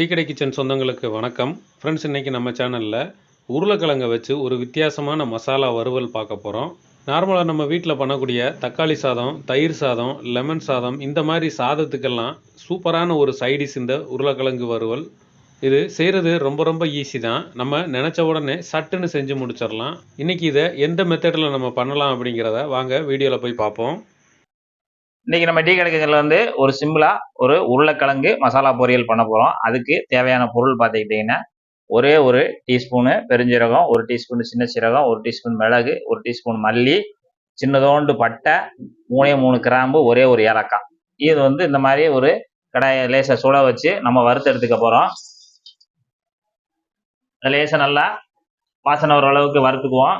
Tea கடை kitchen சொந்தங்களுக்கு வணக்கம். ஃப்ரெண்ட்ஸ் இன்றைக்கி நம்ம சேனலில் உருளைக்கிழங்கை வச்சு ஒரு வித்தியாசமான மசாலா வறுவல் பார்க்க போகிறோம் நார்மலாக நம்ம வீட்டில் பண்ணக்கூடிய தக்காளி சாதம் தயிர் சாதம் லெமன் சாதம் இந்த மாதிரி சாதத்துக்கெல்லாம் சூப்பரான ஒரு சைடிஸ் இந்த உருளைக்கிழங்கு வறுவல். இது செய்கிறது ரொம்ப ரொம்ப ஈஸி தான். நம்ம நினச்ச உடனே சட்டுன்னு செஞ்சு முடிச்சிடலாம். இன்றைக்கி இதை எந்த மெத்தடில் நம்ம பண்ணலாம் அப்படிங்கிறத வாங்க வீடியோவில் போய் பார்ப்போம். இன்னைக்கு நம்ம டீ கடைக்கிறதுல வந்து ஒரு சிம்பிளா ஒரு உருளைக்கிழங்கு மசாலா பொரியல் பண்ண போறோம். அதுக்கு தேவையான பொருள் பார்த்துக்கிட்டிங்கன்னா ஒரே ஒரு டீஸ்பூனு பெருஞ்சீரகம் ஒரு டீஸ்பூன் சின்ன சீரகம் ஒரு டீஸ்பூன் மிளகு ஒரு டீஸ்பூன் மல்லி சின்னதோண்டு பட்டை மூணே மூணு கிராம்பு ஒரே ஒரு ஏலக்காய். இது வந்து இந்த மாதிரி ஒரு கடாயை லேசாக சுட வச்சு நம்ம வறுத்து எடுத்துக்க போகிறோம் லேசாக நல்லா வாசனை ஓரளவுக்கு வறுத்துக்குவோம்.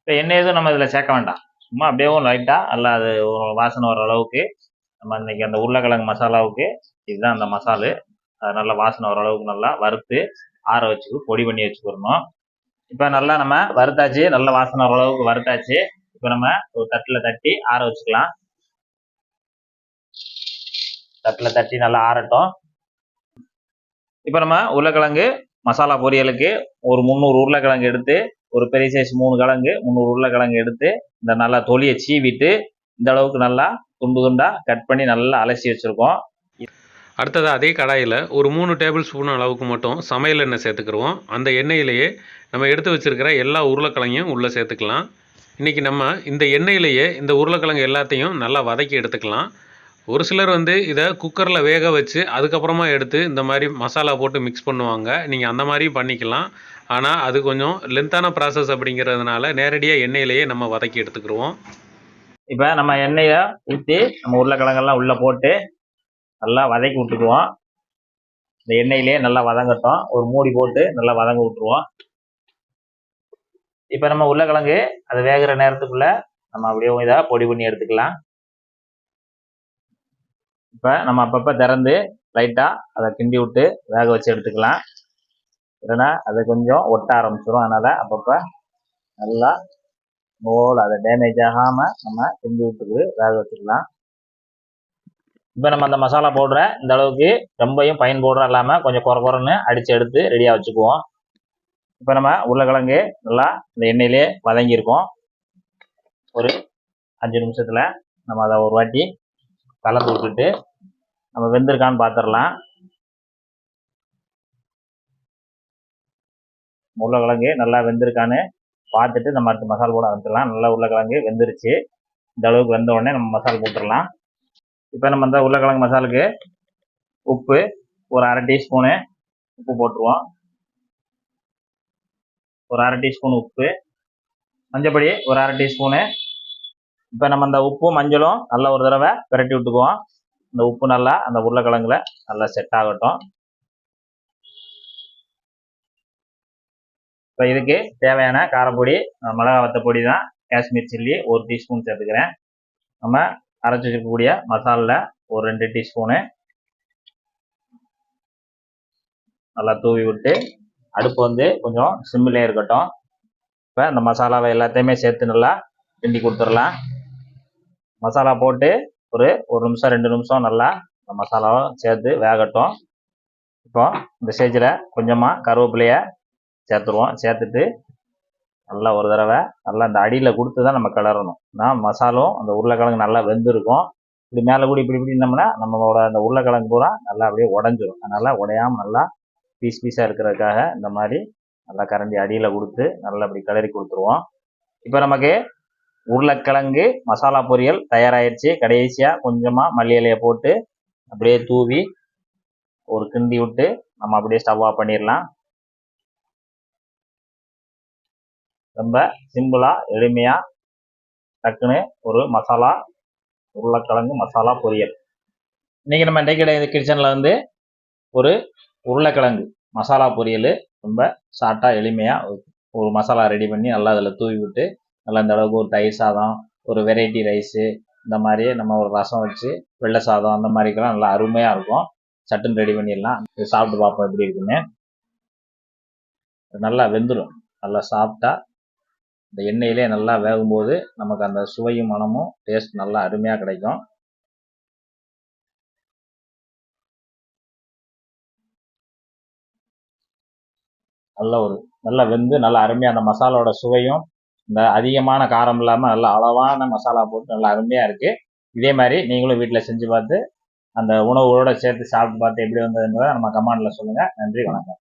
இப்போ எண்ணெய் எதுவும் நம்ம இதில் சேர்க்க வேண்டாம். சும்மா அப்படியேவும் லைட்டாக நல்லா அது வாசனை வர அளவுக்கு நம்ம இன்னைக்கு அந்த உருளைக்கிழங்கு மசாலாவுக்கு இதுதான் அந்த மசாலு. அது நல்லா வாசனை வர அளவுக்கு நல்லா வறுத்து ஆற வச்சு பொடி பண்ணி வச்சுக்கிறணும் இப்போ நல்லா நம்ம வறுத்தாச்சு நல்ல வாசனை வர அளவுக்கு வறுத்தாச்சு. இப்போ நம்ம ஒரு தட்டில் தட்டி ஆற வச்சுக்கலாம். தட்டில் தட்டி நல்லா ஆறட்டும். இப்போ நம்ம உருளைக்கிழங்கு மசாலா பொரியலுக்கு ஒரு முந்நூறு உருளைக்கிழங்கு எடுத்து ஒரு பெரிய சைஸ் மூணு கிழங்கு முந்நூறு உருளைக்கிழங்கு எடுத்து இந்த நல்லா தொலியை சீவிட்டு இந்த அளவுக்கு நல்லா துண்டு துண்டா கட் பண்ணி நல்லா அலசி வச்சிருக்கோம். அடுத்தது அதே கடாயில் ஒரு மூணு டேபிள் ஸ்பூன் அளவுக்கு மட்டும் சமையல் எண்ணெய் சேர்த்துக்கிருவோம். அந்த எண்ணெயிலேயே நம்ம எடுத்து வச்சிருக்கிற எல்லா உருளைக்கிழங்கையும் உள்ளே சேர்த்துக்கலாம். இன்றைக்கி நம்ம இந்த எண்ணெயிலேயே இந்த உருளைக்கிழங்கு எல்லாத்தையும் நல்லா வதக்கி எடுத்துக்கலாம். ஒரு சிலர் வந்து இதை குக்கரில் வேக வச்சு அதுக்கப்புறமா எடுத்து இந்த மாதிரி மசாலா போட்டு மிக்ஸ் பண்ணுவாங்க. நீங்கள் அந்த மாதிரியும் பண்ணிக்கலாம். ஆனால் அது கொஞ்சம் லென்த்தான ப்ராசஸ் அப்படிங்கிறதுனால நேரடியாக எண்ணெயிலேயே நம்ம வதக்கி எடுத்துக்கிருவோம். இப்போ நம்ம எண்ணெயை ஊற்றி நம்ம உருளைக்கிழங்கெல்லாம் உள்ளே போட்டு நல்லா வதக்கி விட்டுக்குவோம். இந்த எண்ணெயிலே நல்லா வதங்கட்டும். ஒரு மூடி போட்டு நல்லா வதங்க விட்டுருவோம். இப்போ நம்ம உருளைக்கிழங்கு அது வேகிற நேரத்துக்குள்ளே நம்ம அப்படியே இதை பொடி பண்ணி எடுத்துக்கலாம். இப்போ நம்ம அப்பப்போ திறந்து லைட்டாக அதை கிண்டி விட்டு வேக வச்சு எடுத்துக்கலாம். இல்லைன்னா அது கொஞ்சம் ஒட்ட ஆரம்பிச்சிடும் அதனால் அப்பப்போ நல்லா நோல் அதை டேமேஜ் ஆகாமல் நம்ம கிண்டி விட்டுக்கு வேக வச்சுக்கலாம். இப்போ நம்ம அந்த மசாலா பவுடரை இந்த அளவுக்கு ரொம்பையும் பயன் பவுடர் இல்லாமல் கொஞ்சம் குறை குறைன்னு அடித்து எடுத்து ரெடியாக வச்சுக்குவோம். இப்போ நம்ம உருளைக்கிழங்கு நல்லா இந்த எண்ணெயிலே வதங்கியிருக்கோம். ஒரு அஞ்சு நிமிஷத்தில் நம்ம அதை ஒரு வாட்டி கலந்து விட்டுட்டு நம்ம வெந்திருக்கான்னு பார்த்துடலாம் உருளைக்கிழங்கு நல்லா வெந்திருக்கான்னு பார்த்துட்டு நம்ம அடுத்து மசாலா போட வந்துடலாம் நல்லா உருளைக்கிழங்கு வெந்துருச்சு. இந்த அளவுக்கு வெந்த உடனே நம்ம மசாலா போட்டுடலாம். இப்போ நம்ம இந்த உருளைக்கிழங்கு மசாலுக்கு உப்பு ஒரு அரை டீஸ்பூனு உப்பு போட்டுருவோம். ஒரு அரை டீஸ்பூன் உப்பு. மஞ்சப்பொடி ஒரு அரை டீஸ்பூனு இப்போ நம்ம அந்த உப்பும் மஞ்சளும் நல்லா ஒரு தடவை விரட்டி விட்டுக்குவோம். இந்த உப்பு நல்லா அந்த உருளைக்கிழங்குல நல்லா செட் ஆகட்டும். இப்போ இதுக்கு தேவையான காரப்பொடி மிளகா வத்த பொடி தான் காஷ்மீர் சில்லி ஒரு டீஸ்பூன் சேர்த்துக்கிறேன். நம்ம அரைச்சி வச்சுக்கக்கூடிய மசாலில் ஒரு ரெண்டு டீஸ்பூனு நல்லா தூவி விட்டு அடுப்பு வந்து கொஞ்சம் சிம்மிலே இருக்கட்டும். இப்போ இந்த மசாலாவை எல்லாத்தையுமே சேர்த்து நல்லா கிண்டி கொடுத்துடலாம். மசாலா போட்டு ஒரு ஒரு நிமிஷம் ரெண்டு நிமிஷம் நல்லா இந்த மசாலாவை சேர்த்து வேகட்டும். இப்போ இந்த ஸ்டேஜில் கொஞ்சமாக கருவேப்பிலையை சேர்த்துருவோம். சேர்த்துட்டு நல்லா ஒரு தடவை நல்லா இந்த அடியில் கொடுத்து தான் நம்ம கிளறணும். நான் மசாலும் அந்த உருளைக்கிழங்கு நல்லா வெந்திருக்கும். இப்படி மேலே கூட இப்படி இப்படி இருந்தோம்னா நம்மளோட அந்த உருளைக்கிழங்கு பூரா நல்லா அப்படியே உடஞ்சிரும். அதனால் உடையாமல் நல்லா பீஸ் பீஸாக இருக்கிறதுக்காக இந்த மாதிரி நல்லா கரண்டி அடியில் கொடுத்து நல்லா அப்படி கிளறி கொடுத்துருவோம். இப்போ நமக்கு உருளைக்கிழங்கு மசாலா பொரியல் தயாராகிடுச்சு கடைசியாக கொஞ்சமாக மல்லி இலையை போட்டு அப்படியே தூவி ஒரு கிண்டி விட்டு நம்ம அப்படியே ஸ்டவ் ஆஃப் பண்ணிடலாம் ரொம்ப சிம்பிளாக எளிமையாக டக்குன்னு ஒரு மசாலா உருளைக்கிழங்கு மசாலா பொரியல். இன்றைக்கி நம்ம டேக்கடை கிச்சனில் வந்து ஒரு உருளைக்கிழங்கு மசாலா பொரியல். ரொம்ப ஷார்ட்டாக எளிமையாக ஒரு மசாலா ரெடி பண்ணி நல்லா அதில் தூவி விட்டு நல்லா இந்த அளவுக்கு ஒரு தயிர் சாதம் ஒரு வெரைட்டி ரைஸு இந்த மாதிரி நம்ம ஒரு ரசம் வச்சு வெள்ளை சாதம் அந்த மாதிரிக்கெல்லாம் நல்லா அருமையாக இருக்கும். சட்டுன்னு ரெடி பண்ணிடலாம். சாப்பிட்டு பார்ப்போம் எப்படி இருக்குன்னு. நல்லா வெந்துடும். நல்லா சாப்பிட்டா இந்த எண்ணெயிலே நல்லா வேகும்போது நமக்கு அந்த சுவையும் மனமும் டேஸ்ட் நல்லா அருமையாக கிடைக்கும். நல்ல ஒரு நல்லா வெந்து நல்லா அருமையாக அந்த மசாலாவோட சுவையும் இந்த அதிகமான காரம் இல்லாமல் நல்லா அளவான மசாலா போட்டு நல்லா அருமையாக இருக்குது இதே மாதிரி நீங்களும் வீட்டில் செஞ்சு பார்த்து அந்த உணவுகளோட சேர்த்து சாப்பிட்டு பார்த்து எப்படி வந்ததுன்றதை நம்ம கமெண்டில் சொல்லுங்கள் நன்றி வணக்கம்.